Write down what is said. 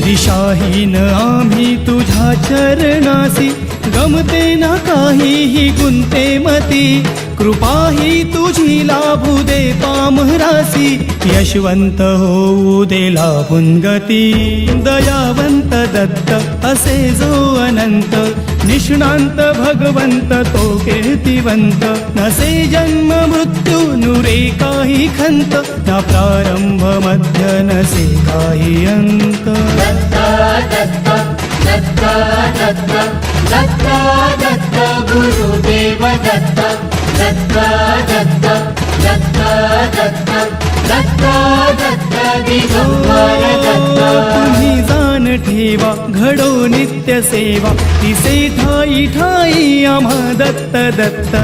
दिशाहीन आम्ही तुझ्या चरणासी. गमते ना काहीही गुंते मती. कृपाही तुझी लाभू दे पामरासी. यशवंत होऊ दे लाभून गती. दयावंत दत्त असे जो अनंत. निष्णांत भगवंत तो कीर्तिवंत. नसे जन्म नुरे काही खंत ना प्रारंभ मध्य नसे काही अंत दत्ता दत्ता दत्ता दत्ता दत्ता दत्ता गुरुदेव दत्ता दत्ता दत्ता दत्ता दत्ता दत्ता दत्ता दिगंबर दत्ता तुम्ही जाण ठेवा घडो नित्य सेवा तिसे ठाई ठाई आम्हा दत्त दत्ता